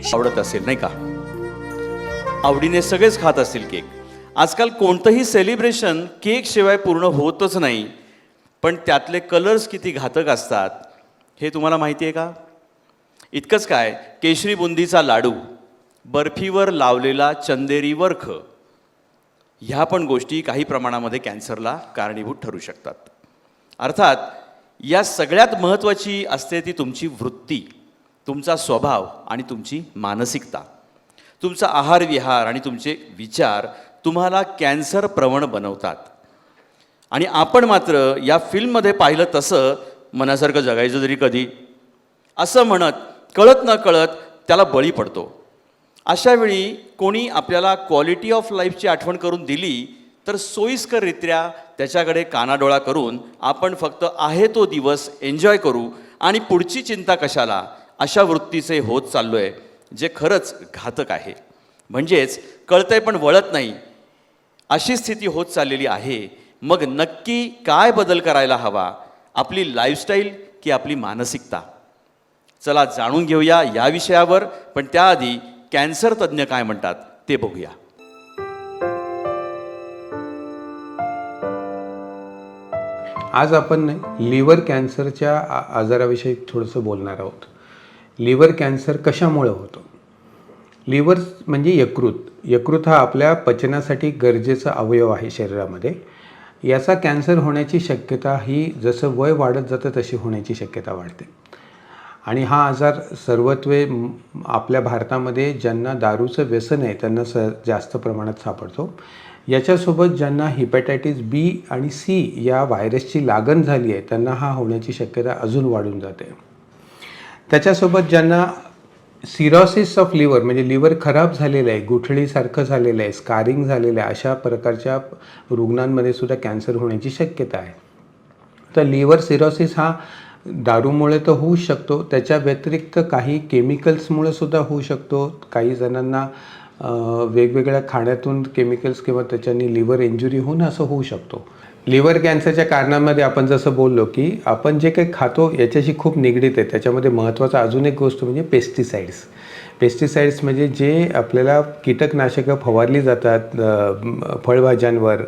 आवडत असेल नाही का? आवडीने सगळेच खात असतील केक. आजकाल कोणतंही सेलिब्रेशन केक शिवाय पूर्ण होतच नाही. पण त्यातले कलर्स किती घातक असतात हे तुम्हाला माहिती आहे का? इतकंच काय केशरी बुंदीचा लाडू बर्फीवर लावलेला चंदेरी वर्ख. ह्या पण गोष्टी काही प्रमाणामध्ये कॅन्सरला कारणीभूत ठरू शकतात. अर्थात या सगळ्यात महत्त्वाची असते ती तुमची वृत्ती. तुमचा स्वभाव आणि तुमची मानसिकता तुमचा आहार विहार आणि तुमचे विचार तुम्हाला कॅन्सर प्रवण बनवतात. आणि आपण मात्र या फिल्ममध्ये पाहिलं तसं मनासारखं जगायचं जरी कधी असं म्हणत कळत न कळत त्याला बळी पडतो. अशा वेळी कोणी आपल्याला क्वालिटी ऑफ लाईफची आठवण करून दिली तर सोयीस्कररित्या त्याच्याकडे कानाडोळा करून आपण फक्त आहे तो दिवस एन्जॉय करू आणि पुढची चिंता कशाला? अशा वृत्तीचे होत चाललो आहे जे खरंच घातक आहे. म्हणजेच कळतंय पण वळत नाही. अशी स्थिती होत चाललेली आहे. मग नक्की काय बदल करायला हवा? आपली लाईफस्टाईल की आपली मानसिकता? चला जाणून घेऊया या विषयावर पण त्याआधी कॅन्सर तज्ज्ञ काय म्हणतात ते बघूया. आज आपण लिव्हर कॅन्सरच्या आजाराविषयी थोडंसं बोलणार आहोत. लिव्हर कॅन्सर कशामुळे होतो? लिव्हर म्हणजे यकृत. यकृत हा आपल्या पचनासाठी गरजेचा अवयव आहे शरीरामध्ये. याचा कॅन्सर होण्याची शक्यता ही जसं वय वाढत जातं तशी होण्याची शक्यता वाढते. आणि हा आजार सर्वत्वे आपल्या भारतामध्ये ज्यांना दारूचं व्यसन आहे त्यांना स जास्त प्रमाणात सापडतो. याच्यासोबत ज्यांना हिपॅटायटिस बी आणि सी या व्हायरसची लागण झाली आहे त्यांना हा होण्याची शक्यता अजून वाढून जाते. त्याच्यासोबत ज्यांना सिरॉसिस ऑफ लिव्हर म्हणजे लिव्हर खराब झालेलं आहे गुठळीसारखं झालेलं आहे स्कारिंग झालेलं आहे अशा प्रकारच्या रुग्णांमध्ये सुद्धा कॅन्सर होण्याची शक्यता आहे. तर लिव्हर सिरॉसिस हा दारूमुळे तर होऊ शकतो त्याच्या व्यतिरिक्त काही केमिकल्समुळे सुद्धा होऊ शकतो. काही जणांना वेगवेगळ्या खाण्यातून केमिकल्स किंवा त्याच्यानी लिव्हर इंजुरी होऊन असं होऊ शकतो. लिव्हर कॅन्सरच्या कारणामध्ये आपण जसं बोललो की आपण जे काही खातो याच्याशी खूप निगडीत आहे. त्याच्यामध्ये महत्त्वाचा अजून एक गोष्ट म्हणजे पेस्टिसाइड्स पेस्टिसाइड्स म्हणजे जे आपल्याला कीटकनाशकं फवारली जातात फळभाज्यांवर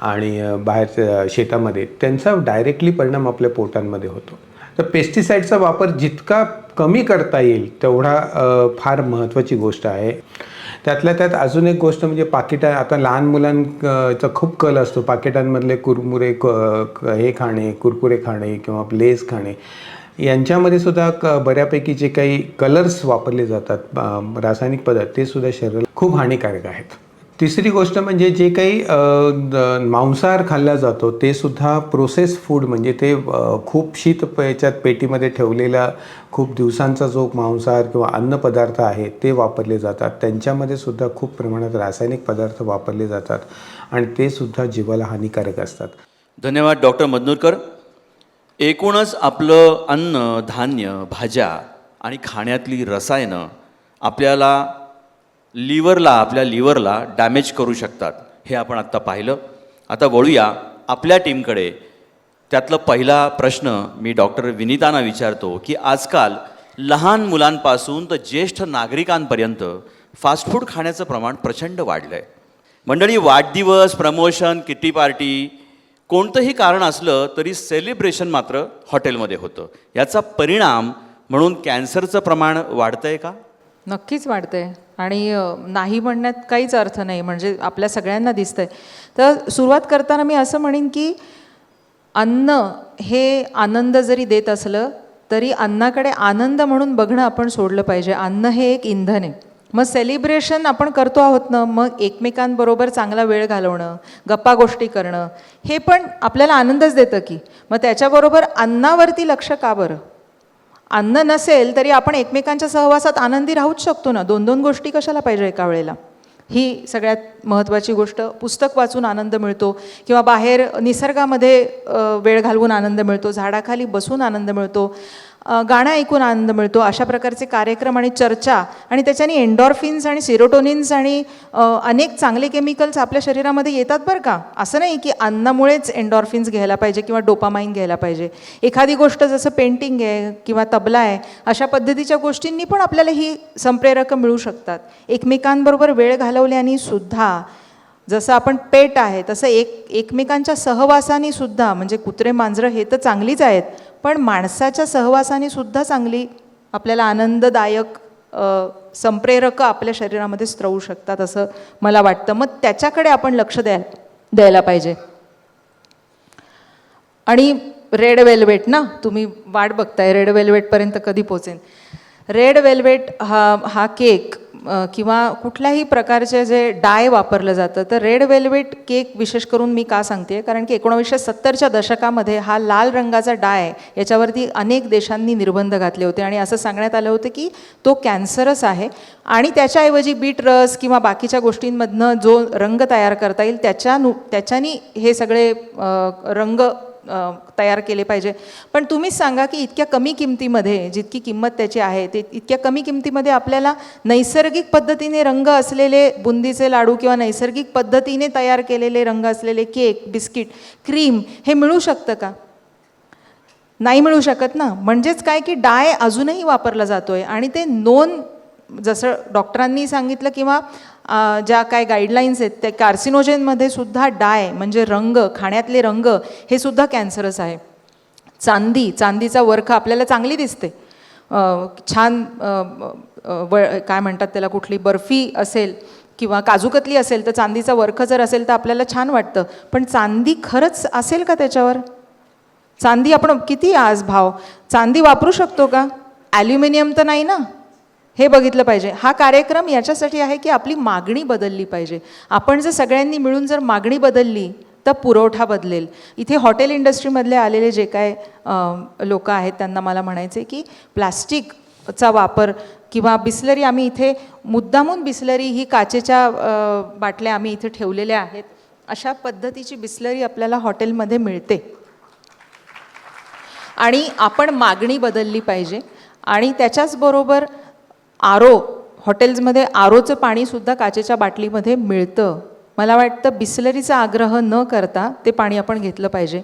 आणि बाहेरच्या शेतामध्ये त्यांचा डायरेक्टली परिणाम आपल्या पोटांमध्ये होतो. तर पेस्टिसाइडचा वापर जितका कमी करता येईल तेवढा फार महत्त्वाची गोष्ट आहे. त्यातल्या त्यात अजून एक गोष्ट म्हणजे पाकिटा आता लहान मुलांचा खूप कल असतो. पाकिटांमधले कुरमुरे क- हे खाणे कुरकुरे खाणे किंवा लेस खाणे यांच्यामध्ये सुद्धा क बऱ्यापैकी जे काही कलर्स वापरले जातात रासायनिक पदार्थ ते सुद्धा शरीराला खूप हानिकारक आहेत. तिसरी गोष्ट म्हणजे जे काही मांसाहार खाल्ला जातो ते सुद्धा प्रोसेस फूड म्हणजे ते खूप शीत याच्यात पेटीमध्ये ठेवलेला खूप दिवसांचा जो मांसाहार किंवा अन्नपदार्थ आहे ते वापरले जातात. त्यांच्यामध्ये सुद्धा खूप प्रमाणात रासायनिक पदार्थ वापरले जातात आणि ते सुद्धा जीवाला हानिकारक असतात. धन्यवाद डॉक्टर मदनूरकर एकूणच आपलं अन्न धान्य भाज्या आणि खाण्यातली रसायनं आपल्याला लिव्हरला आपल्या लिव्हरला डॅमेज करू शकतात. हे आपण आत्ता पाहिलं. आता वळूया आपल्या टीमकडे. त्यातला पहिला प्रश्न मी डॉक्टर विनितांना विचारतो की आजकाल लहान मुलांपासून तर ज्येष्ठ नागरिकांपर्यंत फास्ट फूड खाण्याचं प्रमाण प्रचंड वाढलं आहे मंडळी वाढदिवस प्रमोशन किटी पार्टी कोणतंही कारण असलं तरी सेलिब्रेशन मात्र हॉटेलमध्ये होतं. याचा परिणाम म्हणून कॅन्सरचं प्रमाण वाढतं आहे का? नक्कीच वाढते आणि नाही म्हणण्यात काहीच अर्थ नाही म्हणजे आपल्या सगळ्यांना दिसतंय. तर सुरुवात करताना मी असं म्हणेन की अन्न हे आनंद जरी देत असलं तरी अन्नाकडे आनंद म्हणून बघणं आपण सोडलं पाहिजे. अन्न हे एक इंधन आहे. मग सेलिब्रेशन आपण करतो आहोत ना मग एकमेकांबरोबर चांगला वेळ घालवणं गप्पा गोष्टी करणं हे पण आपल्याला आनंदच देतं की. मग त्याच्याबरोबर अन्नावरती लक्ष का बरं? अन्न नसेल तरी आपण एकमेकांच्या सहवासात आनंदी राहूच शकतो ना. दोन दोन गोष्टी कशाला पाहिजे एका वेळेला? ही सगळ्यात महत्त्वाची गोष्ट. पुस्तक वाचून आनंद मिळतो किंवा बाहेर निसर्गामध्ये वेळ घालवून आनंद मिळतो. झाडाखाली बसून आनंद मिळतो. गाणं ऐकून आनंद मिळतो. अशा प्रकारचे कार्यक्रम आणि चर्चा आणि त्याच्याने एन्डॉर्फिन्स आणि सिरोटोनिन्स आणि अनेक चांगले केमिकल्स आपल्या शरीरामध्ये येतात बरं का? असं नाही की अन्नामुळेच एन्डॉर्फिन्स घ्यायला पाहिजे किंवा डोपामाइन घ्यायला पाहिजे. एखादी गोष्ट जसं पेंटिंग आहे किंवा तबला आहे अशा पद्धतीच्या गोष्टींनी पण आपल्याला ही संप्रेरकं मिळू शकतात. एकमेकांबरोबर वेळ घालवल्याने सुद्धा जसं आपण पेट आहे तसं एक एकमेकांच्या सहवासाने सुद्धा म्हणजे कुत्रे मांजरं हे तर चांगलीच आहेत पण माणसाच्या सहवासाने सुद्धा चांगली आपल्याला आनंददायक संप्रेरकं आपल्या शरीरामध्ये स्त्रवू शकतात असं मला वाटतं. मग त्याच्याकडे आपण लक्ष द्या द्यायला पाहिजे. आणि रेड वेल्वेट ना तुम्ही वाट बघताय रेड वेल्वेटपर्यंत कधी पोचेन? रेड वेल्वेट हा हा केक किंवा कुठल्याही प्रकारचे जे डाय वापरलं जातं तर रेड वेल्वेट केक विशेष करून मी का सांगते कारण की एकोणीसशे सत्तरच्या दशकामध्ये हा लाल रंगाचा डाय याच्यावरती अनेक देशांनी निर्बंध घातले होते आणि असं सांगण्यात आलं होतं की तो कॅन्सरस आहे आणि त्याच्याऐवजी बीट रस किंवा बाकीच्या गोष्टींमधनं जो रंग तयार करता येईल त्याच्या नु त्याच्यानी हे सगळे रंग तयार केले पाहिजे. पण तुम्हीच सांगा की इतक्या कमी किमतीमध्ये जितकी किंमत त्याची आहे ते इतक्या कमी किमतीमध्ये आपल्याला नैसर्गिक पद्धतीने रंग असलेले बुंदीचे लाडू किंवा नैसर्गिक पद्धतीने तयार केलेले रंग असलेले केक बिस्किट क्रीम हे मिळू शकतं का? नाही मिळू शकत ना. म्हणजेच काय की डाय अजूनही वापरला जातो आहे आणि ते नोन जसं डॉक्टरांनी सांगितलं किंवा ज्या काय गाईडलाईन्स आहेत त्या कार्सिनोजेनमध्ये सुद्धा डाय म्हणजे रंग खाण्यातले रंग हे सुद्धा कॅन्सरस आहे. चांदी चांदीचा वर्ख आपल्याला चांगली दिसते. छान व काय म्हणतात त्याला कुठली बर्फी असेल किंवा काजूकतली असेल तर चांदीचा वर्ख जर असेल तर आपल्याला छान वाटतं. पण चांदी खरंच असेल का त्याच्यावर? चांदी आपण किती आज भाव? चांदी वापरू शकतो का? ॲल्युमिनियम तर नाही ना? हे बघितलं पाहिजे. हा कार्यक्रम याच्यासाठी आहे की आपली मागणी बदलली पाहिजे. आपण जर सगळ्यांनी मिळून जर मागणी बदलली तर पुरवठा बदलेल. इथे हॉटेल इंडस्ट्रीमधले आलेले जे काय लोक आहेत त्यांना मला म्हणायचे की प्लास्टिकचा वापर किंवा बिस्लरी आम्ही इथे मुद्दामून बिस्लरी ही काचेच्या बाटल्या आम्ही इथे ठेवलेल्या आहेत. अशा पद्धतीची बिस्लरी आपल्याला हॉटेलमध्ये मिळते. आणि आपण मागणी बदलली पाहिजे. आणि त्याच्याचबरोबर आरो हॉटेल्समध्ये आरोचं पाणीसुद्धा काचेच्या बाटलीमध्ये मिळतं. मला वाटतं बिसलरीचा आग्रह न करता ते पाणी आपण घेतलं पाहिजे.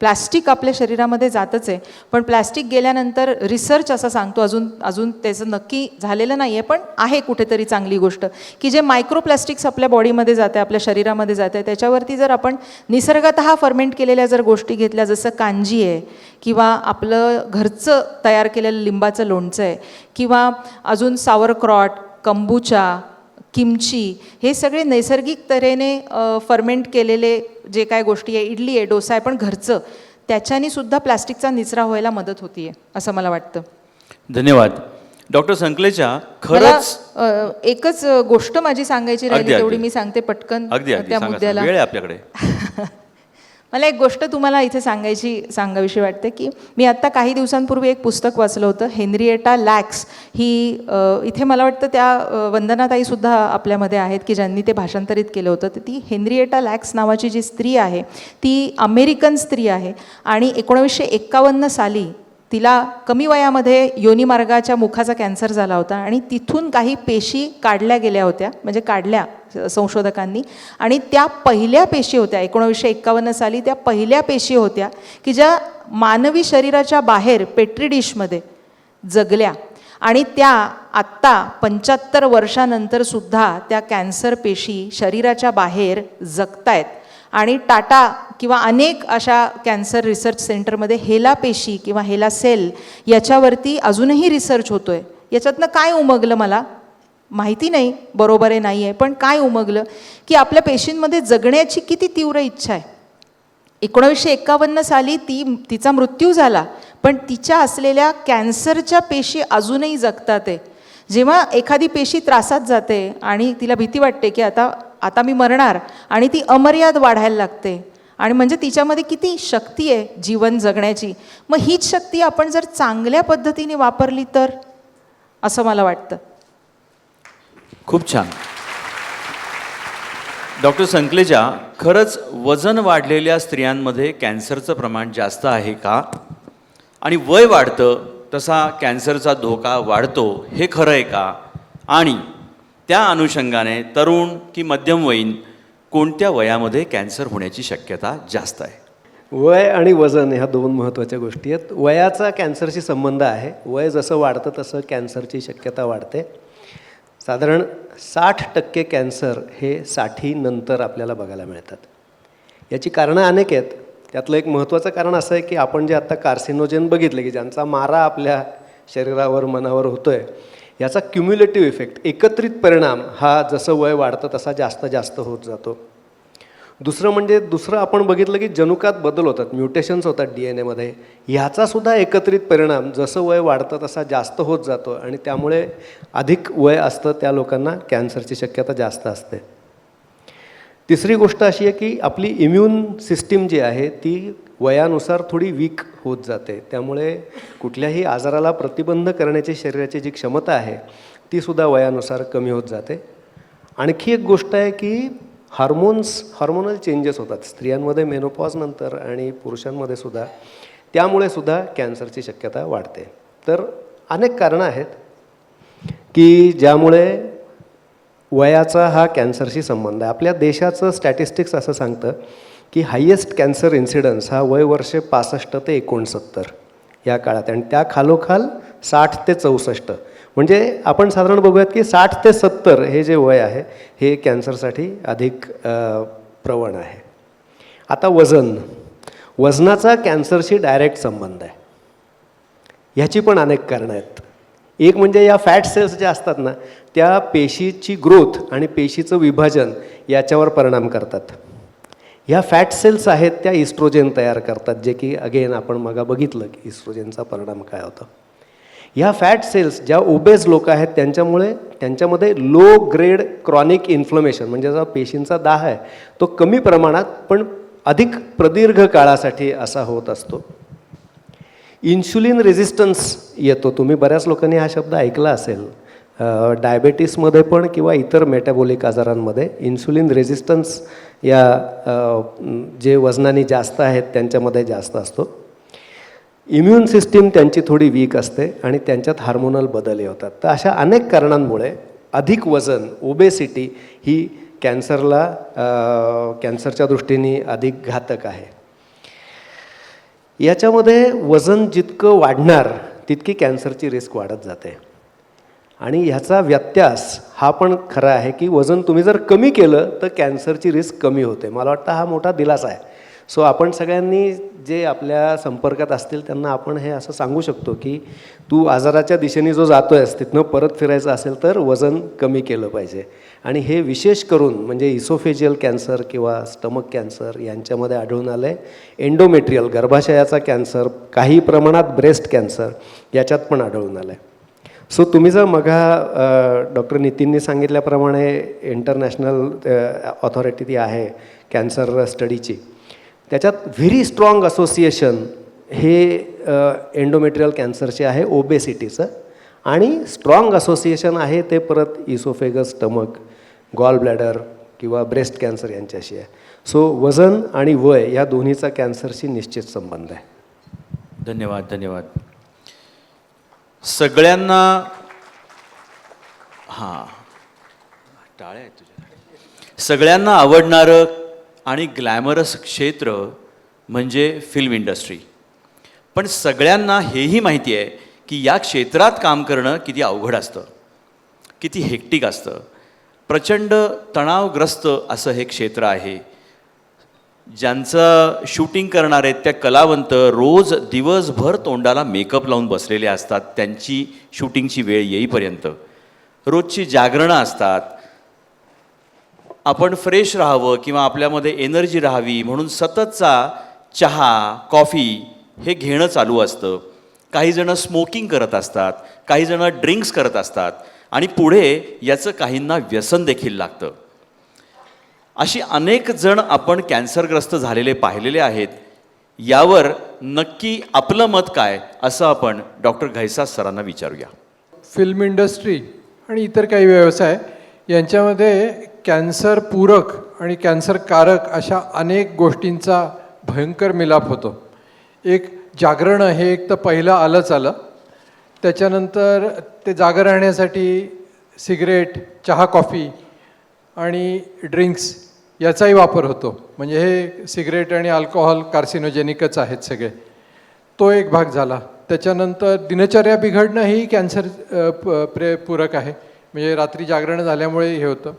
प्लॅस्टिक आपल्या शरीरामध्ये जातच आहे. पण प्लॅस्टिक गेल्यानंतर रिसर्च असा सांगतो अजून अजून त्याचं नक्की झालेलं नाही आहे पण आहे कुठेतरी चांगली गोष्ट की जे मायक्रोप्लॅस्टिक्स आपल्या बॉडीमध्ये जाते आपल्या शरीरामध्ये जाते त्याच्यावरती जर आपण निसर्गत फर्मेंट केलेल्या जर गोष्टी घेतल्या जसं कांजी आहे किंवा आपलं घरचं तयार केलेलं लिंबाचं लोणचं आहे किंवा अजून सावरक्रॉट कंबुचा किमची हे सगळे नैसर्गिक तऱ्हेने फर्मेंट केलेले जे काय गोष्टी आहे इडली आहे डोसा आहे पण घरचं त्याच्यानी सुद्धा प्लास्टिकचा निचरा व्हायला मदत होतीये असं मला वाटतं. धन्यवाद. डॉक्टर संकलेच्या खरंच एकच गोष्ट माझी सांगायची राहिली तेवढी. मी सांगते पटकन त्या मुद्द्याला. आपल्याकडे. मला एक गोष्ट तुम्हाला इथे सांगायची सांगाविषयी वाटते की मी आत्ता काही दिवसांपूर्वी एक पुस्तक वाचलं होतं हेनरिएटा लॅक्स. ही इथे मला वाटतं त्या वंदनाताईसुद्धा आपल्यामध्ये आहेत की ज्यांनी ते भाषांतरित केलं होतं. तर ती हेनरिएटा लॅक्स नावाची जी स्त्री आहे ती अमेरिकन स्त्री आहे आणि एकोणीसशे एक्कावन्न साली तिला कमी वयामध्ये योनिमार्गाच्या मुखाचा कॅन्सर झाला होता आणि तिथून काही पेशी काढल्या गेल्या होत्या म्हणजे काढल्या संशोधकांनी. आणि त्या पहिल्या पेशी होत्या एकोणीसशे एक्कावन्न साली त्या पहिल्या पेशी होत्या की ज्या मानवी शरीराच्या बाहेर पेट्री डिशमध्ये जगल्या. आणि त्या आत्ता पंच्याहत्तर वर्षानंतरसुद्धा त्या कॅन्सर पेशी शरीराच्या बाहेर जगतायत. आणि टाटा किंवा अनेक अशा कॅन्सर रिसर्च सेंटरमध्ये हेला पेशी किंवा हेला सेल याच्यावरती अजूनही रिसर्च होतो आहे याच्यातनं काय उमगलं मला? माहिती नाही बरोबर आहे नाही आहे पण काय उमगलं? की आपल्या पेशींमध्ये जगण्याची किती तीव्र इच्छा आहे. एकोणावीसशे एक्कावन्न साली ती तिचा मृत्यू झाला पण तिच्या असलेल्या कॅन्सरच्या पेशी अजूनही जगतात आहे. जेव्हा एखादी पेशी त्रासात जाते आणि तिला भीती वाटते की आता आता मी मरणार आणि ती अमर्याद वाढायला लागते. आणि म्हणजे तिच्यामध्ये किती शक्ती आहे जीवन जगण्याची. मग हीच शक्ती आपण जर चांगल्या पद्धतीने वापरली तर? असं मला वाटतं. खूप छान. डॉक्टर संकलेजा खरंच वजन वाढलेल्या स्त्रियांमध्ये कॅन्सरचं प्रमाण जास्त आहे का? आणि वय वाढतं तसा कॅन्सरचा धोका वाढतो हे खरं आहे का? आणि त्या अनुषंगाने तरुण की मध्यमवयीन कोणत्या वयामध्ये कॅन्सर होण्याची शक्यता जास्त आहे? वय आणि वजन ह्या दोन महत्त्वाच्या गोष्टी आहेत. वयाचा कॅन्सरशी संबंध आहे. वय जसं वाढतं तसं कॅन्सरची शक्यता वाढते. साधारण साठ टक्के कॅन्सर हे साठीनंतर आपल्याला बघायला मिळतात. याची कारणं अनेक आहेत. त्यातलं एक महत्त्वाचं कारण असं आहे की आपण जे आत्ता कार्सिनोजेन बघितले की ज्यांचा मारा आपल्या शरीरावर मनावर होतो आहे याचा क्युम्युलेटिव्ह इफेक्ट एकत्रित परिणाम हा जसं वय वाढतं तसा जास्त जास्त होत जातो. दुसरं म्हणजे दुसरं आपण बघितलं की जनुकात बदल होतात म्युटेशन्स होतात डी एन एमध्ये ह्याचासुद्धा एकत्रित परिणाम जसं वय वाढतं तसा जास्त होत जातो आणि त्यामुळे अधिक वय असतं त्या लोकांना कॅन्सरची शक्यता जास्त असते. तिसरी गोष्ट अशी आहे की आपली इम्युन सिस्टीम जी आहे ती वयानुसार थोडी वीक होत जाते. त्यामुळे कुठल्याही आजाराला प्रतिबंध करण्याची शरीराची जी क्षमता आहे ती सुद्धा वयानुसार कमी होत जाते. आणखी एक गोष्ट आहे की हार्मोन्स हार्मोनल चेंजेस होतात. स्त्रियांमध्ये मेनोपॉज नंतर आणि पुरुषांमध्ये सुद्धा. त्यामुळे सुद्धा कॅन्सरची शक्यता वाढते. तर अनेक कारणं आहेत की ज्यामुळे वयाचा हा कॅन्सरशी संबंध आहे. आपल्या देशाचं स्टॅटिस्टिक्स असं सांगतं की हायेस्ट कॅन्सर इन्सिडन्स हा वय वर्षे पासष्ट ते एकोणसत्तर या काळात आणि त्या खालोखाल साठ ते चौसष्ट. म्हणजे आपण साधारण बघूयात की साठ ते सत्तर हे जे वय आहे हे कॅन्सरसाठी अधिक प्रवण आहे. आता वजन. वजनाचा कॅन्सरशी डायरेक्ट संबंध आहे. ह्याची पण अनेक कारणं आहेत. एक म्हणजे या फॅट सेल्स ज्या असतात ना त्या पेशीची ग्रोथ आणि पेशीचं विभाजन याच्यावर परिणाम करतात. ह्या फॅट सेल्स आहेत त्या इस्ट्रोजेन तयार करतात जे की अगेन आपण मगा बघितलं की इस्ट्रोजेनचा परिणाम काय होता. ह्या फॅट सेल्स ज्या ओबेज लोक आहेत त्यांच्यामुळे त्यांच्यामध्ये लो ग्रेड क्रॉनिक इन्फ्लमेशन म्हणजे जो पेशींचा दाह आहे तो कमी प्रमाणात पण अधिक प्रदीर्घ काळासाठी असा होत असतो. इन्शुलिन रेझिस्टन्स येतो. तुम्ही बऱ्याच लोकांनी हा शब्द ऐकला असेल. डायबेटीसमध्ये पण किंवा इतर मेटाबॉलिक आजारांमध्ये इन्सुलिन रेझिस्टन्स या जे वजनाने जास्त आहेत त्यांच्यामध्ये जास्त असतो. इम्युन सिस्टीम त्यांची थोडी वीक असते आणि त्यांच्यात हार्मोनल बदल होतात. तर अशा अनेक कारणांमुळे अधिक वजन ओबेसिटी ही कॅन्सरला कॅन्सरच्या दृष्टीने अधिक घातक आहे. याच्यामध्ये वजन जितकं वाढणार तितकी कॅन्सरची रिस्क वाढत जाते. आणि ह्याचा व्यत्यास हा पण खरा आहे की वजन तुम्ही जर कमी केलं तर कॅन्सरची रिस्क कमी होते. मला वाटतं हा मोठा दिलासा आहे. सो आपण सगळ्यांनी जे आपल्या संपर्कात असतील त्यांना आपण हे असं सांगू शकतो की तू आजाराच्या दिशेने जो जातो आहेस तिथनं परत फिरायचं असेल तर वजन कमी केलं पाहिजे. आणि हे विशेष करून म्हणजे इसोफेजियल कॅन्सर किंवा स्टमक कॅन्सर यांच्यामध्ये आढळून आलं आहे एंडोमेट्रियल गर्भाशयाचा कॅन्सर काही प्रमाणात ब्रेस्ट कॅन्सर याच्यात पण आढळून आलं आहे सो तुम्ही जर मघा डॉक्टर नितीननी सांगितल्याप्रमाणे इंटरनॅशनल ऑथॉरिटी ती आहे कॅन्सर स्टडीची त्याच्यात व्हेरी स्ट्रॉंग असोसिएशन हे एंडोमेट्रियल कॅन्सरचे आहे ओबेसिटीचं आणि स्ट्रॉंग असोसिएशन आहे ते परत इसोफेगस स्टमक गॉल ब्लॅडर किंवा ब्रेस्ट कॅन्सर यांच्याशी आहे. सो वजन आणि वय या दोन्हीचा कॅन्सरशी निश्चित संबंध आहे. धन्यवाद धन्यवाद. सगळ्यांना हां. टाळ्या तुझ्या. सगळ्यांना आवडणारं आणि ग्लॅमरस क्षेत्र म्हणजे फिल्म इंडस्ट्री पण सगळ्यांना हेही माहिती आहे की या क्षेत्रात काम करणं किती अवघड असतं किती हेक्टिक असतं. प्रचंड तणावग्रस्त असं हे क्षेत्र आहे. ज्यांचं शूटिंग करणारे त्या कलावंत रोज दिवसभर तोंडाला मेकअप लावून बसलेले असतात त्यांची शूटिंगची वेळ येईपर्यंत. रोजची जागरणं असतात आपण फ्रेश राहावं किंवा आपल्यामध्ये एनर्जी राहावी म्हणून सततचा चहा कॉफी हे घेणं चालू असतं. काही जणं स्मोकिंग करत असतात काही जणं ड्रिंक्स करत असतात आणि पुढे याचं काहींना व्यसन देखील लागतं. अशी अनेक जण आपण कॅन्सरग्रस्त झालेले पाहिलेले आहेत. यावर नक्की आपलं मत काय असं आपण डॉक्टर घैसास सरांना विचारूया. फिल्म इंडस्ट्री आणि इतर काही व्यवसाय यांच्यामध्ये कॅन्सर पूरक आणि कॅन्सरकारक अशा अनेक गोष्टींचा भयंकर मिलाप होतो. एक जागरण हे एक तर पहिलं आलंच आलं. त्याच्यानंतर ते जागं राहण्यासाठी सिगरेट चहा कॉफी आणि ड्रिंक्स याचाही वापर होतो. म्हणजे हे सिगरेट आणि अल्कोहोल कार्सिनोजेनिकच आहेत सगळे. तो एक भाग झाला. त्याच्यानंतर दिनचर्या बिघडणं ही कॅन्सर प- प्रे पूरक आहे. म्हणजे रात्री जागरण झाल्यामुळे हे होतं.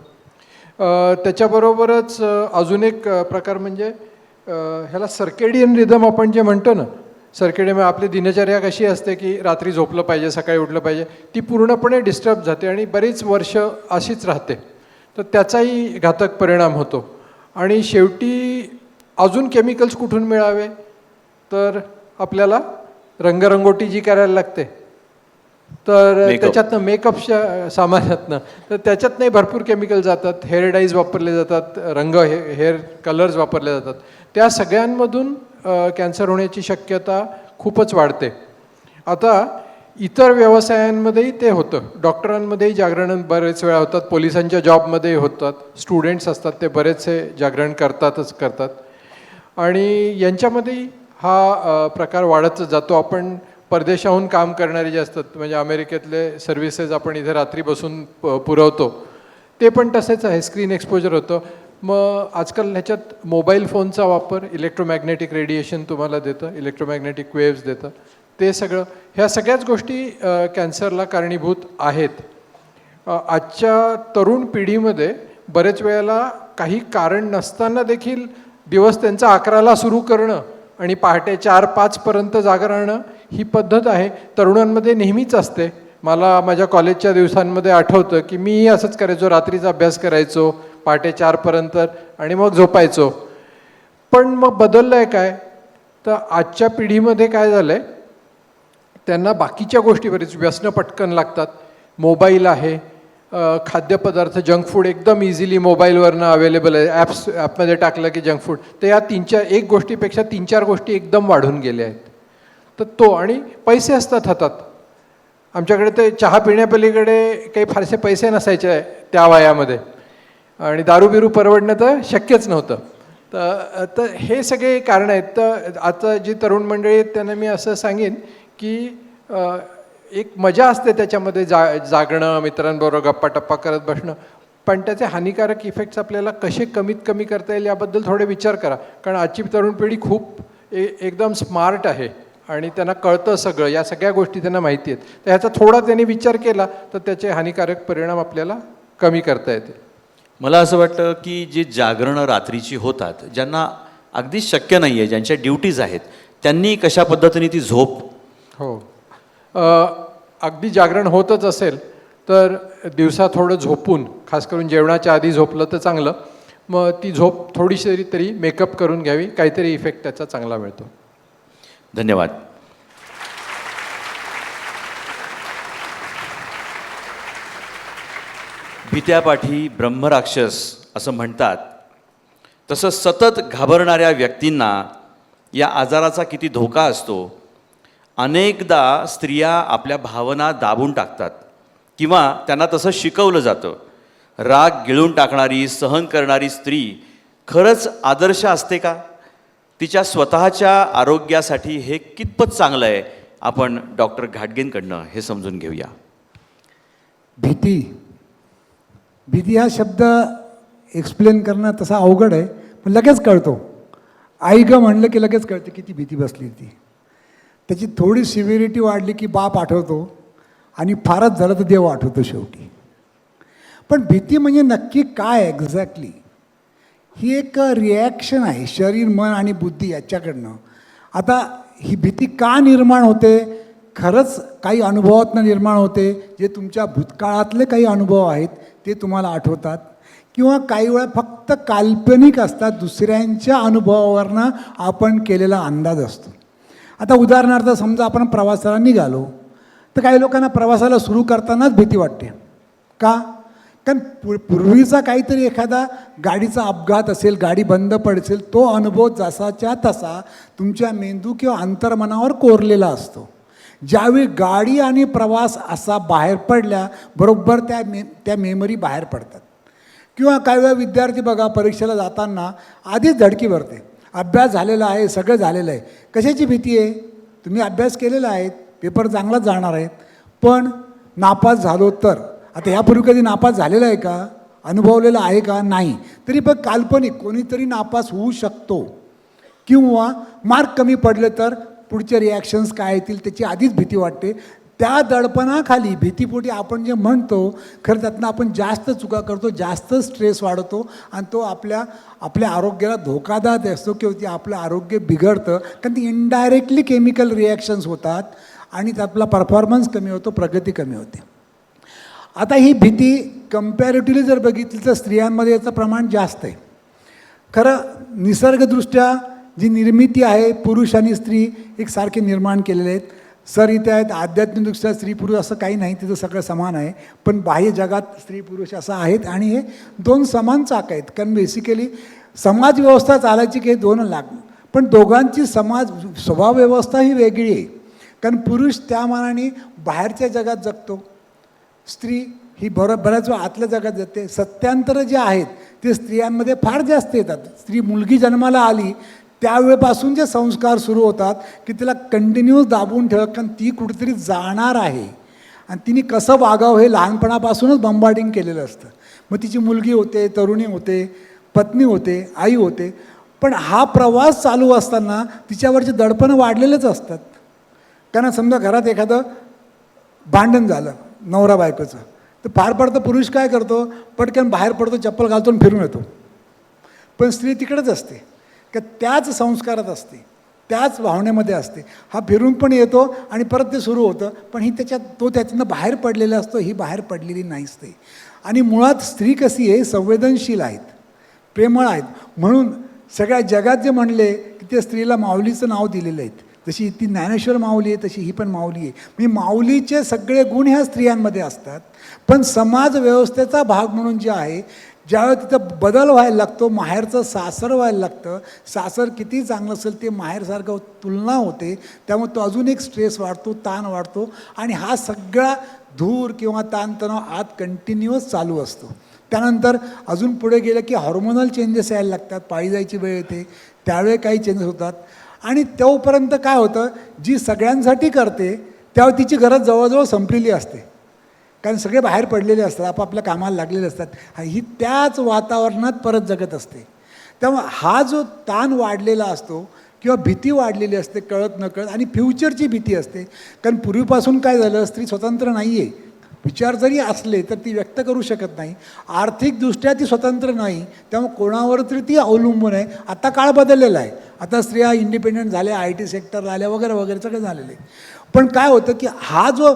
त्याच्याबरोबरच अजून एक प्रकार म्हणजे ह्याला सर्केडियन रिदम आपण जे म्हणतो ना सर्केडियन आपली दिनचर्या कशी असते की रात्री झोपलं पाहिजे सकाळी उठलं पाहिजे ती पूर्णपणे डिस्टर्ब जाते आणि बरीच वर्ष अशीच राहते. तर त्याचाही घातक परिणाम होतो. आणि शेवटी अजून केमिकल्स कुठून मिळावे? तर आपल्याला रंगरंगोटी जी करायला लागते तर. त्याच्यातनं मेकअपच्या सामान्यातनं तर त्याच्यातनंही भरपूर केमिकल जातात. हेअर डाईज वापरले जातात. रंग हे हेअर कलर्स वापरले जातात. त्या सगळ्यांमधून कॅन्सर होण्याची शक्यता खूपच वाढते. आता इतर व्यवसायांमध्येही ते होतं. डॉक्टरांमध्येही जागरण बरेच वेळा होतात. पोलिसांच्या जॉबमध्येही होतात. स्टुडंट्स असतात ते बरेचसे जागरण करतातच करतात. आणि यांच्यामध्येही हा प्रकार वाढतच जातो. आपण परदेशाहून काम करणारे जे असतात म्हणजे अमेरिकेतले सर्व्हिसेस आपण इथे रात्री बसून प- पुरवतो ते पण तसेच आहे. स्क्रीन एक्सपोजर होतं. मग आजकाल ह्याच्यात मोबाईल फोनचा वापर इलेक्ट्रोमॅग्नेटिक रेडिएशन तुम्हाला देतं इलेक्ट्रोमॅग्नेटिक वेव्स देतं. ते सगळं ह्या सगळ्याच गोष्टी कॅन्सरला कारणीभूत आहेत. आजच्या तरुण पिढीमध्ये बरेच वेळेला काही कारण नसताना देखील दिवस त्यांचा अकराला सुरू करणं आणि पहाटे चार पाचपर्यंत जागा राहणं ही पद्धत आहे. तरुणांमध्ये नेहमीच असते. मला माझ्या कॉलेजच्या दिवसांमध्ये आठवतं की मीही असंच करायचो रात्रीचा अभ्यास करायचो पहाटे चारपर्यंत आणि मग झोपायचो. पण मग बदललं आहे काय? तर आजच्या पिढीमध्ये काय झालं आहे त्यांना बाकीच्या गोष्टी बरीच व्यसनं पटकन लागतात. मोबाईल आहे. खाद्यपदार्थ जंक फूड एकदम इझिली मोबाईलवरनं अवेलेबल आहे. ॲप्स ॲपमध्ये टाकलं की जंक फूड. तर या तीन चार एक गोष्टीपेक्षा तीन चार गोष्टी एकदम वाढून गेल्या आहेत. तर तो आणि पैसे असतात हातात. आमच्याकडे ते चहा पिण्यापलीकडे काही फारसे पैसे नसायचे त्या वयामध्ये. आणि दारू बिरू परवडणं तर शक्यच नव्हतं. तर तर हे सगळे कारण आहेत. तर आता जी तरुण मंडळी आहेत त्यांना मी असं सांगेन की एक मजा असते त्याच्यामध्ये जा जागणं मित्रांबरोबर गप्पा टप्पा करत बसणं. पण त्याचे हानिकारक इफेक्ट्स आपल्याला कसे कमीत कमी करता येईल याबद्दल थोडे विचार करा. कारण आजची तरुण पिढी खूप ए एकदम स्मार्ट आहे. आणि त्यांना कळतं सगळं या सगळ्या गोष्टी त्यांना माहिती आहेत. तर ह्याचा थोडा त्यांनी विचार केला तर त्याचे हानिकारक परिणाम आपल्याला कमी करता येतील. मला असं वाटतं की जी जागरणं रात्रीची होतात ज्यांना अगदी शक्य नाही आहे ज्यांच्या ड्युटीज आहेत त्यांनी कशा पद्धतीने ती झोप हो. अगदी जागरण होतच असेल तर दिवसा थोडं झोपून खास करून जेवणाच्या आधी झोपलं तर चांगलं मग ती झोप थोडीशी तरी मेकअप करून घ्यावी काहीतरी इफेक्ट त्याचा चांगला मिळतो. धन्यवाद. भीत्यापाठी ब्रह्मराक्षस असं म्हणतात तसं सतत घाबरणाऱ्या व्यक्तींना या आजाराचा किती धोका असतो अनेकदा स्त्रिया आपल्या भावना दाबून टाकतात किंवा त्यांना तसं शिकवलं जातं. राग गिळून टाकणारी सहन करणारी स्त्री खरंच आदर्श असते का? तिच्या स्वतःच्या आरोग्यासाठी हे कितपत चांगलं आहे आपण डॉक्टर घाटगेंकडनं हे समजून घेऊया. भीती. भीती हा शब्द एक्सप्लेन करणं तसा अवघड आहे पण लगेच कळतो. आई ग म्हणलं की लगेच कळतं की ती भीती बसली ती त्याची थोडी सिव्हिरिटी वाढली की बाप आठवतो आणि फारच झालं तर देव आठवतो शेवटी. पण भीती म्हणजे नक्की काय एक्झॅक्टली ही एक रिॲक्शन आहे शरीर मन आणि बुद्धी याच्याकडनं. आता ही भीती का निर्माण होते? खरंच काही अनुभवातनं निर्माण होते जे तुमच्या भूतकाळातले काही अनुभव आहेत ते तुम्हाला आठवतात? किंवा काही वेळा फक्त काल्पनिक असतात दुसऱ्यांच्या अनुभवावरनं आपण केलेला अंदाज असतो. आता उदाहरणार्थ समजा आपण प्रवासाला निघालो तर काही लोकांना प्रवासाला सुरू करतानाच भीती वाटते. का? कारण पू पूर्वीचा काहीतरी एखादा गाडीचा अपघात असेल गाडी बंद पडसेल तो अनुभव जसाच्या तसा तुमच्या मेंदू किंवा अंतर्मनावर कोरलेला असतो. ज्यावेळी गाडी आणि प्रवास असा बाहेर पडल्या बरोबर त्या मे त्या मेमरी बाहेर पडतात. किंवा काही वेळा विद्यार्थी बघा परीक्षेला जाताना आधीच धडकी भरते. अभ्यास झालेला आहे सगळं झालेलं आहे. कशाची भीती आहे? तुम्ही अभ्यास केलेला आहे पेपर चांगलाच जाणार आहेत. पण नापास झालो तर? आता ह्यापूर्वी कधी नापास झालेला आहे का? अनुभवलेला आहे का? नाही. तरी पण काल्पनिक कोणीतरी नापास होऊ शकतो. किंवा मार्क कमी पडले तर पुढचे रिॲक्शन्स काय येतील त्याची आधीच भीती वाटते. त्या दडपणाखाली भीतीपोटी आपण जे म्हणतो खरं त्यातनं आपण जास्त चुका करतो जास्त स्ट्रेस वाढवतो आणि तो आपल्या आपल्या आरोग्याला धोकादायक असतो किंवा ते आपलं आरोग्य बिघडतं. कारण ती इनडायरेक्टली केमिकल रिॲक्शन्स होतात आणि त्यातला परफॉर्मन्स कमी होतो प्रगती कमी होते. आता ही भीती कम्पॅरेटिव्हली जर बघितली तर स्त्रियांमध्ये याचं प्रमाण जास्त आहे. खरं निसर्गदृष्ट्या जी निर्मिती आहे पुरुष आणि स्त्री एक सारखे निर्माण केलेले आहेत. सर इथे आहेत आध्यात्मिकदृष्ट्या स्त्री पुरुष असं काही नाही तिथं सगळं समान आहे. पण बाह्य जगात स्त्री पुरुष असं आहेत आणि हे दोन समान चाक आहेत. कारण बेसिकली समाज व्यवस्था चालायची की हे दोन लाग पण दोघांची समाज स्वभाव व्यवस्था ही वेगळी आहे. कारण पुरुष त्या मानाने बाहेरच्या जगात जगतो स्त्री ही बरं बऱ्याच वेळा आतल्या जगात जाते. सत्यांतर जे आहेत ते स्त्रियांमध्ये फार जास्त येतात. स्त्री मुलगी जन्माला आली त्यावेळेपासून जे संस्कार सुरू होतात की तिला कंटिन्यूस दाबून ठेवत कारण ती कुठेतरी जाणार आहे. आणि तिने कसं वागावं हे लहानपणापासूनच बंबार्डिंग केलेलं असतं. मग तिची मुलगी होते तरुणी होते पत्नी होते आई होते. पण हा प्रवास चालू असताना तिच्यावरचे दडपणं वाढलेलेच असतात. कारण समजा घरात एखादं भांडण झालं नवरा बायकोचं. तर पार पडतं पुरुष काय करतो? पटकन बाहेर पडतो चप्पल घालतो आणि फिरून येतो. पण स्त्री तिकडेच असते. का त्याच संस्कारात असते. त्याच भावनेमध्ये असते. हा फिरून पण येतो आणि परत ते सुरू होतं. पण ही त्याच्यात तो त्याच्यानं बाहेर पडलेला असतो ही बाहेर पडलेली नाही असते आणि मुळात स्त्री कशी आहे? संवेदनशील आहेत. प्रेमळ आहेत. म्हणून सगळ्या जगात जे म्हणले की ते स्त्रीला माऊलीचं नाव दिलेलं आहे जशी ती ज्ञानेश्वर माऊली आहे तशी ही पण माऊली आहे. म्हणजे माऊलीचे सगळे गुण ह्या स्त्रियांमध्ये असतात. पण समाज व्यवस्थेचा भाग म्हणून जे आहे ज्यावेळेस तिथं बदल व्हायला लागतो माहेरचं सासर व्हायला लागतं सासर किती चांगलं असेल ते माहेरसारखं तुलना होते त्यामुळे तो अजून एक स्ट्रेस वाढतो ताण वाढतो आणि हा सगळा धूर किंवा ताणतणाव आत कंटिन्युअस चालू असतो. त्यानंतर अजून पुढे गेलं की हॉर्मोनल चेंजेस यायला लागतात पाळी जायची वेळ येते त्यावेळी काही चेंजेस होतात. आणि तोपर्यंत काय होतं? जी सगळ्यांसाठी करते त्यावर तिची गरज जवळजवळ संपलेली असते. कारण सगळे बाहेर पडलेले असतात आपापल्या कामाला लागलेले असतात. ही त्याच वातावरणात परत जगत असते. त्यामुळे हा जो ताण वाढलेला असतो किंवा भीती वाढलेली असते कळत न कळत आणि फ्युचरची भीती असते. कारण पूर्वीपासून काय झालं? स्त्री स्वतंत्र नाही आहे विचार जरी असले तर ती व्यक्त करू शकत नाही. आर्थिकदृष्ट्या ती स्वतंत्र नाही त्यामुळे कोणावर तरी ती अवलंबून आहे. आता काळ बदललेला आहे. आता स्त्रिया इंडिपेंडंट झाल्या आय टी सेक्टर आल्या वगैरे वगैरे सगळं झालेलं आहे पण काय होतं की हा जो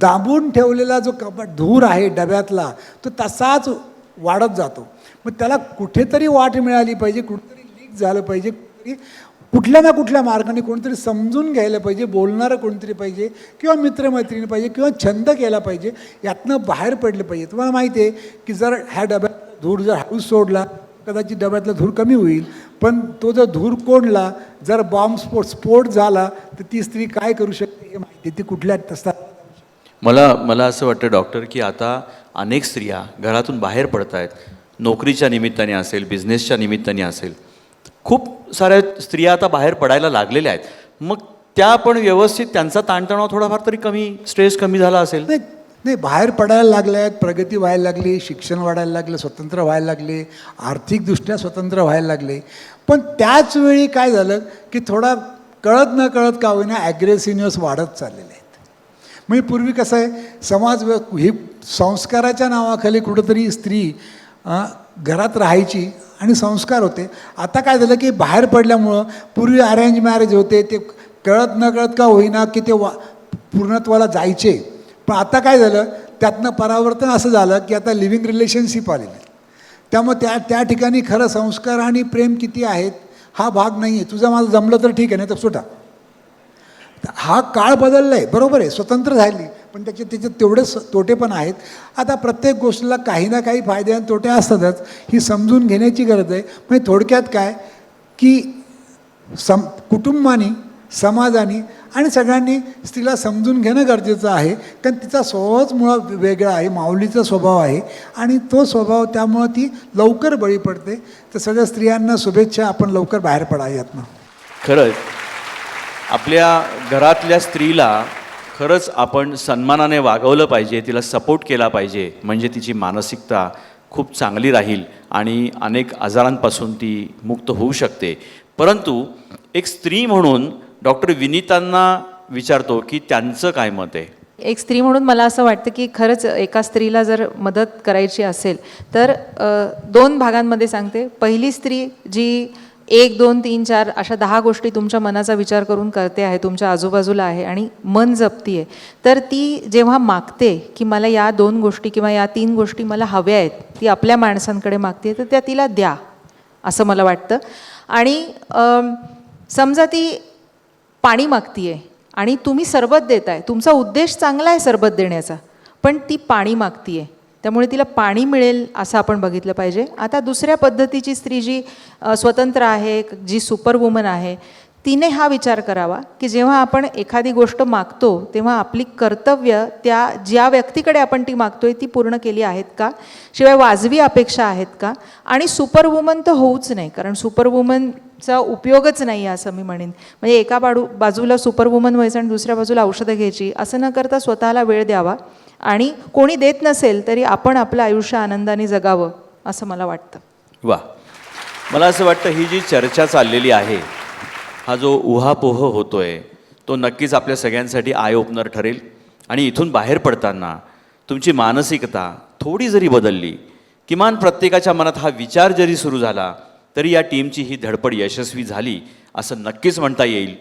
दाबून ठेवलेला जो कप धूर आहे डब्यातला तो तसाच वाढत जातो. मग त्याला कुठेतरी वाट मिळाली पाहिजे कुठेतरी लीक झालं पाहिजे कुठेतरी कुठल्या ना कुठल्या मार्गाने कोणतरी समजून घ्यायला पाहिजे बोलणारं कोणतरी पाहिजे किंवा मित्रमैत्रिणी पाहिजे किंवा छंद केला पाहिजे यातनं बाहेर पडलं पाहिजे. तुम्हाला माहिती आहे की जर ह्या डब्यात धूर जर हळूच सोडला कदाचित डब्यातला धूर कमी होईल. पण तो जर धूर कोंडला जर बॉम्ब स्फोट स्फोट झाला तर ती स्त्री काय करू शकते हे माहिती आहे. ती कुठल्या तसा मला मला असं वाटतं डॉक्टर की आता अनेक स्त्रिया घरातून बाहेर पडत आहेत नोकरीच्या निमित्ताने असेल बिझनेसच्या निमित्ताने असेल. खूप साऱ्या स्त्रिया आता बाहेर पडायला लागलेल्या आहेत. मग त्या पण व्यवस्थित त्यांचा ताणतणाव थोडाफार तरी कमी स्ट्रेस कमी झाला असेल. नाही नाही बाहेर पडायला लागल्या आहेत प्रगती व्हायला लागली शिक्षण वाढायला लागलं स्वतंत्र व्हायला लागले आर्थिकदृष्ट्या स्वतंत्र व्हायला लागले. पण त्याच वेळी काय झालं की थोडा कळत न कळत का होईना ॲग्रेसिव्हनेस वाढत चाललेले आहेत. म्हणजे पूर्वी कसं आहे समाज व्य ही संस्काराच्या नावाखाली कुठंतरी स्त्री घरात राहायची आणि संस्कार होते. आता काय झालं की बाहेर पडल्यामुळं पूर्वी अरेंज मॅरेज होते ते कळत न कळत का होईना की ते वा पूर्णत्वाला जायचे. पण आता काय झालं त्यातनं परावर्तन असं झालं की आता लिव्हिंग रिलेशनशिप आलेली त्यामुळे त्या त्या ठिकाणी खरं संस्कार आणि प्रेम किती आहेत हा भाग नाही आहे तुझं माझं जमलं तर ठीक आहे नाही तर सुटा हा काळ बदलला आहे बरोबर आहे स्वतंत्र झाली. पण त्याचे त्याचे तेवढेच तोटे पण आहेत. आता प्रत्येक गोष्टीला काही ना काही फायदे आणि तोटे असतातच ही समजून घेण्याची गरज आहे. म्हणजे थोडक्यात काय? की सम कुटुंबाने समाजाने आणि सगळ्यांनी स्त्रीला समजून घेणं गरजेचं आहे. कारण तिचा स्वभावच मुळात वेगळा आहे माऊलीचा स्वभाव आहे. आणि तो स्वभाव त्यामुळं ती लवकर बळी पडते. तर सगळ्या स्त्रियांना शुभेच्छा आपण लवकर बाहेर पडा यातनं. खरंच. आपल्या घरातल्या स्त्रीला खरंच आपण सन्मानाने वागवलं पाहिजे तिला सपोर्ट केला पाहिजे म्हणजे तिची मानसिकता खूप चांगली राहील आणि अनेक आजारांपासून ती मुक्त होऊ शकते. परंतु एक स्त्री म्हणून डॉक्टर विनीतांना विचारतो की त्यांचं काय मत आहे? एक स्त्री म्हणून मला असं वाटतं की खरंच एका स्त्रीला जर मदत करायची असेल तर दोन भागांमध्ये सांगते. पहिली स्त्री जी एक दोन तीन चार अशा दहा गोष्टी तुमच्या मनाचा विचार करून करते आहे तुमच्या आजूबाजूला आहे आणि मन जपती आहे. तर ती जेव्हा मागते की मला या दोन गोष्टी किंवा या तीन गोष्टी मला हव्या आहेत ती आपल्या माणसांकडे मागते तर त्या तिला द्या असं मला वाटतं. आणि समजा ती पाणी मागतीये आणि तुम्ही सरबत देताय तुमचा उद्देश चांगला आहे सरबत देण्याचा पण ती पाणी मागतीये त्यामुळे तिला पाणी मिळेल असं आपण बघितलं पाहिजे. आता दुसऱ्या पद्धतीची स्त्री जी स्वतंत्र आहे जी सुपर वुमन आहे तिने हा विचार करावा की जेव्हा आपण एखादी गोष्ट मागतो तेव्हा आपली कर्तव्य त्या ज्या व्यक्तीकडे आपण ती मागतो आहे ती पूर्ण केली आहेत का? शिवाय वाजवी अपेक्षा आहेत का? आणि सुपर वुमन तर होऊच नाही कारण सुपर वुमनचा उपयोगच नाही आहे असं मी म्हणेन. म्हणजे एका बाडू बाजूला सुपर वुमन व्हायचं आणि दुसऱ्या बाजूला औषधं घ्यायची असं न करता स्वतःला वेळ द्यावा. आणि कोणी देत नसेल तरी आपण आपलं आयुष्य आनंदाने जगावं असं मला वाटतं. वा. मला असं वाटतं ही जी चर्चा चाललेली आहे हा जो उहापोह होतोय तो नक्कीच आपल्या सगळ्यांसाठी आय ओपनर ठरेल. आणि इथून बाहेर पडताना तुमची मानसिकता थोडी जरी बदलली किमान प्रत्येकाच्या मनात हा विचार जरी सुरू झाला तरी या टीमची ही धडपड यशस्वी झाली असं नक्कीच म्हणता येईल.